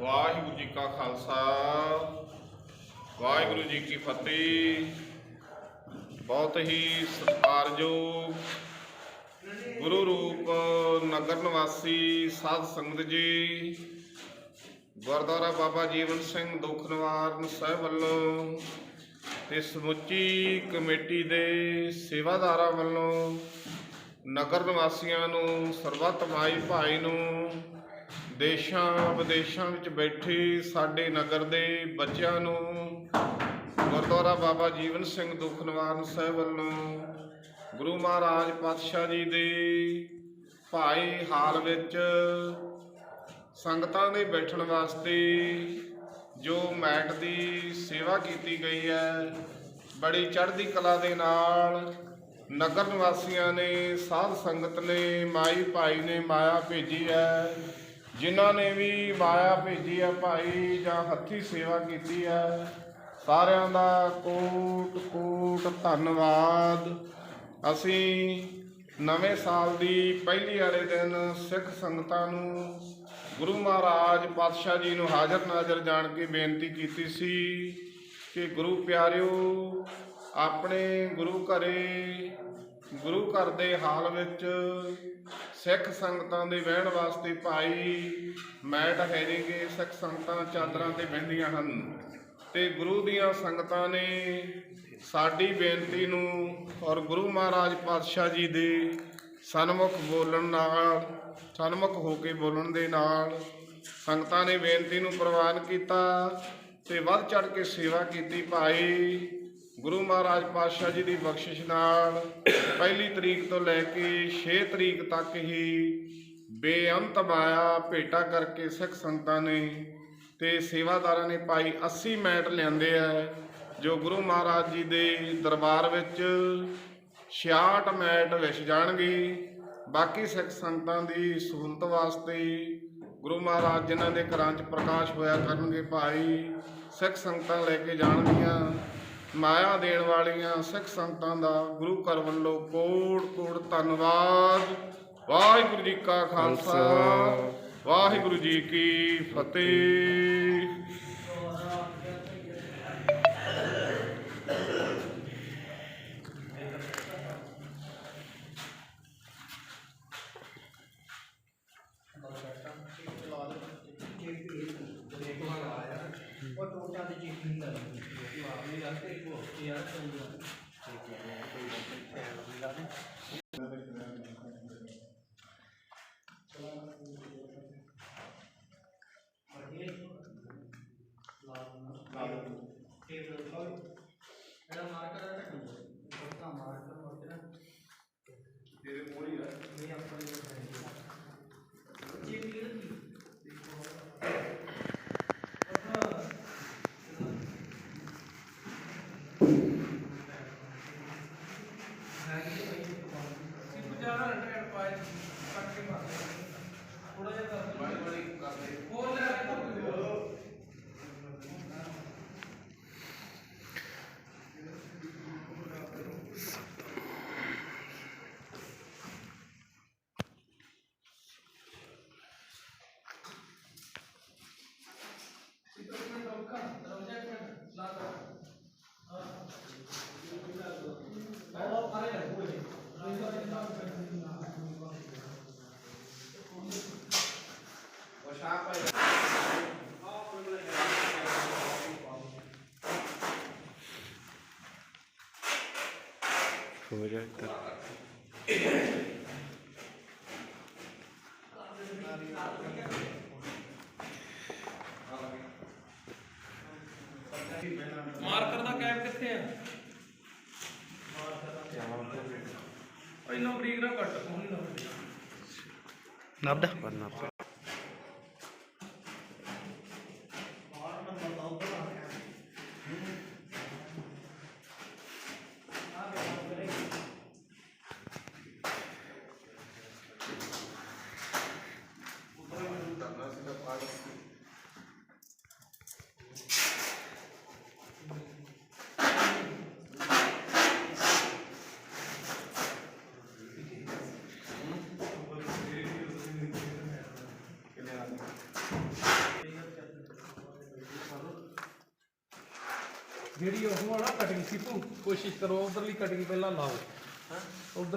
ਵਾਹਿਗੁਰੂ ਜੀ ਕਾ ਖਾਲਸਾ। ਵਾਹਿਗੁਰੂ ਜੀ ਕੀ ਫਤਿਹ। ਬਹੁਤ ਹੀ ਸਤਿਕਾਰਯੋਗ ਗੁਰੂ ਰੂਪ ਨਗਰ ਨਿਵਾਸੀ ਸਾਧ ਸੰਗਤ ਜੀ, ਗੁਰਦੁਆਰਾ ਬਾਬਾ ਜੀਵਨ ਸਿੰਘ ਦੁੱਖ ਨਿਵਾਰਨ ਸਾਹਿਬ ਵੱਲੋਂ ਤੇ ਸਮੁੱਚੀ ਕਮੇਟੀ ਦੇ ਸੇਵਾਦਾਰਾਂ ਵੱਲੋਂ ਨਗਰ ਨਿਵਾਸੀਆਂ ਨੂੰ ਸਰਬੱਤ ਮਾਈ ਭਾਈ ਨੂੰ ਦੇਸ਼ਾਂ ਵਿਦੇਸ਼ਾਂ ਵਿੱਚ ਬੈਠੇ ਸਾਡੇ ਨਗਰ ਦੇ ਬੱਚਿਆਂ ਨੂੰ, ਗੁਰਦੁਆਰਾ ਬਾਬਾ ਜੀਵਨ ਸਿੰਘ ਦੁੱਖ ਨਿਵਾਰਨ ਸਾਹਿਬ ਵੱਲੋਂ ਗੁਰੂ ਮਹਾਰਾਜ ਪਾਤਸ਼ਾਹ ਜੀ ਦੇ ਭਾਈ ਹਾਲ ਵਿੱਚ ਸੰਗਤਾਂ ਦੇ ਬੈਠਣ ਵਾਸਤੇ ਜੋ ਮੈਟ ਦੀ ਸੇਵਾ ਕੀਤੀ ਗਈ ਹੈ, ਬੜੀ ਚੜ੍ਹਦੀ ਕਲਾ ਦੇ ਨਾਲ ਨਗਰ ਨਿਵਾਸੀਆਂ ਨੇ ਸਾਧ ਸੰਗਤ ਨੇ, ਮਾਈ ਭਾਈ ਨੇ ਮਾਇਆ ਭੇਜੀ ਹੈ। ਜਿਨ੍ਹਾਂ ਨੇ ਵੀ ਮਾਇਆ ਭੇਜੀ ਹੈ ਭਾਈ ਜਾਂ ਹੱਥੀ ਸੇਵਾ ਕੀਤੀ ਹੈ ਸਾਰਿਆਂ ਦਾ ਕੋਟ ਕੋਟ ਧੰਨਵਾਦ। ਅਸੀਂ ਨਵੇਂ ਸਾਲ ਦੀ ਪਹਿਲੀ ਵਾਲੇ ਦਿਨ ਸਿੱਖ ਸੰਗਤਾਂ ਨੂੰ ਗੁਰੂ ਮਹਾਰਾਜ ਪਾਤਸ਼ਾਹ ਜੀ ਨੂੰ ਹਾਜ਼ਰ ਨਾਜ਼ਰ ਜਾਣ ਕੇ ਬੇਨਤੀ ਕੀਤੀ ਸੀ ਕਿ ਗੁਰੂ ਪਿਆਰਿਓ, ਆਪਣੇ ਗੁਰੂ ਘਰੇ ਗੁਰੂ ਘਰ ਦੇ ਹਾਲ ਵਿੱਚ ਸਿੱਖ ਸੰਗਤਾਂ ਦੇ ਬਹਿਣ ਵਾਸਤੇ ਭਾਈ ਮੈਟ ਹੈ ਸਿੱਖ ਸੰਗਤਾਂ ਚਾਦਰਾਂ ਤੇ ਬਹਿੰਦੀਆਂ ਹਨ। ਤੇ ਗੁਰੂ ਦੀਆਂ ਸੰਗਤਾਂ ਨੇ ਸਾਡੀ ਬੇਨਤੀ ਨੂੰ ਔਰ ਗੁਰੂ ਮਹਾਰਾਜ ਪਾਤਸ਼ਾਹ ਜੀ ਦੇ ਸਨਮੁਖ ਬੋਲਣ ਨਾਲ, ਸਨਮੁਖ ਹੋ ਕੇ ਬੋਲਣ ਦੇ ਨਾਲ ਸੰਗਤਾਂ ਨੇ ਬੇਨਤੀ ਨੂੰ ਪ੍ਰਵਾਨ ਕੀਤਾ ਤੇ ਵੱਧ ਚੜ ਕੇ ਸੇਵਾ ਕੀਤੀ ਭਾਈ। ਗੁਰੂ ਮਹਾਰਾਜ ਪਾਤਸ਼ਾਹ ਜੀ ਦੀ ਬਖਸ਼ਿਸ਼ ਨਾਲ ਪਹਿਲੀ ਤਰੀਕ ਤੋਂ ਲੈ ਕੇ 6 ਤਰੀਕ ਤੱਕ ਹੀ ਬੇਅੰਤ ਮਾਇਆ, ਭੇਟਾ ਕਰਕੇ ਸਿੱਖ ਸੰਗਤਾਂ ਨੇ ਤੇ ਸੇਵਾਦਾਰਾਂ ਨੇ ਭਾਈ 80 ਮੈਟ ਲਿਆਂਦੇ ਆ, ਜੋ ਗੁਰੂ ਮਹਾਰਾਜ ਜੀ ਦੇ ਦਰਬਾਰ ਵਿੱਚ 66 ਮੈਟ ਵਿਛ ਜਾਣਗੇ। ਬਾਕੀ ਸਿੱਖ ਸੰਗਤਾਂ ਦੀ ਸਹੂਲਤ ਵਾਸਤੇ ਗੁਰੂ ਮਹਾਰਾਜ ਜਿਨ੍ਹਾਂ ਦੇ ਘਰਾਂ 'ਚ ਪ੍ਰਕਾਸ਼ ਹੋਇਆ ਕਰਨਗੇ ਭਾਈ, ਸਿੱਖ ਸੰਗਤਾਂ ਲੈ ਕੇ ਜਾਣਗੀਆਂ। ਮਾਇਆ ਦੇਣ ਵਾਲੀਆਂ ਸਿੱਖ ਸੰਗਤਾਂ ਦਾ ਗੁਰੂ ਘਰ ਵੱਲੋਂ ਕੋਟ ਕੋਟ ਧੰਨਵਾਦ। ਵਾਹਿਗੁਰੂ ਜੀ ਕਾ ਖਾਲਸਾ। ਵਾਹਿਗੁਰੂ ਜੀ ਕੀ ਫਤਿਹ। ਹੋ ਜਾ ਇੱਧਰ ਮਾਰਕਰ ਦਾ ਕੈਪ ਕਿੱਥੇ ਆ? ਪਹਿਲਾਂ ਬਰੀਕ ਨਾ ਕੱਟ ਕੋਈ ਨਾ ਨਬਦਾ ਪਰ ਨਬਦਾ ਜਿਹੜੀ ਉਹ ਵਾਲਾ ਕਟਿੰਗ ਸੀ ਤੂੰ ਕੋਸ਼ਿਸ਼ ਕਰੋ ਉਧਰਲੀ ਕਟਿੰਗ ਪਹਿਲਾਂ ਲਾਓ। ਉਧਰ